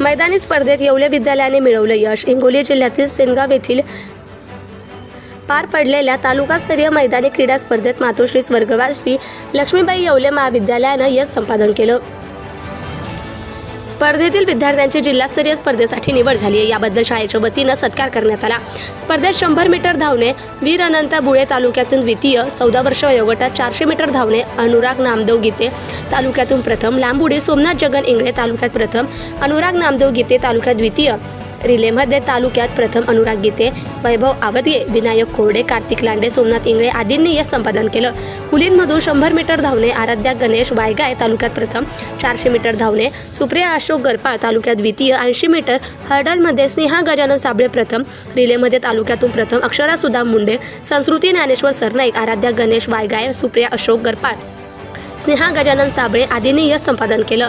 मैदानी स्पर्धेत येवले विद्यालयाने मिळवलं यश. हिंगोली जिल्ह्यातील सेनगाव येथील पार पडलेल्या तालुकास्तरीय मैदानी क्रीडा स्पर्धेत मातोश्री स्वर्गवासी लक्ष्मीबाई येवले महाविद्यालयानं यश संपादन केलं. स्पर्धेतील विद्यार्थ्यांची जिल्हास्तरीय स्पर्धेसाठी निवड झाली आहे. याबद्दल शाळेच्या वतीनं सत्कार करण्यात आला. स्पर्धेत शंभर मीटर धावणे वीर अनंत बुळे तालुक्यातून द्वितीय चौदा वर्ष वयोगटात चारशे मीटर धावणे अनुराग नामदेव गीते तालुक्यातून प्रथम लांबुडी सोमनाथ जगन इंगळे तालुक्यात प्रथम अनुराग नामदेव गीते तालुक्यात द्वितीय रिलेमध्ये तालुक्यात प्रथम अनुराग गीते वैभव आवदगे विनायक खोर्डे कार्तिक लांडे सोमनाथ इंगळे आदींनी यश संपादन केलं. मुलींमधून शंभर मीटर धावणे आराध्या गणेश वायगाय तालुक्यात प्रथम चारशे मीटर धावणे सुप्रिया अशोक गरपाळ तालुक्यात द्वितीय ऐंशी मीटर हर्डलमध्ये स्नेहा गजानन साबळे प्रथम रिलेमध्ये तालुक्यातून प्रथम अक्षरा सुधा मुंडे संस्कृती ज्ञानेश्वर सरनाईक आराध्या गणेश वायगाय सुप्रिया अशोक गरपाळ स्नेहा गजानन साबळे आदींनी यश संपादन केलं.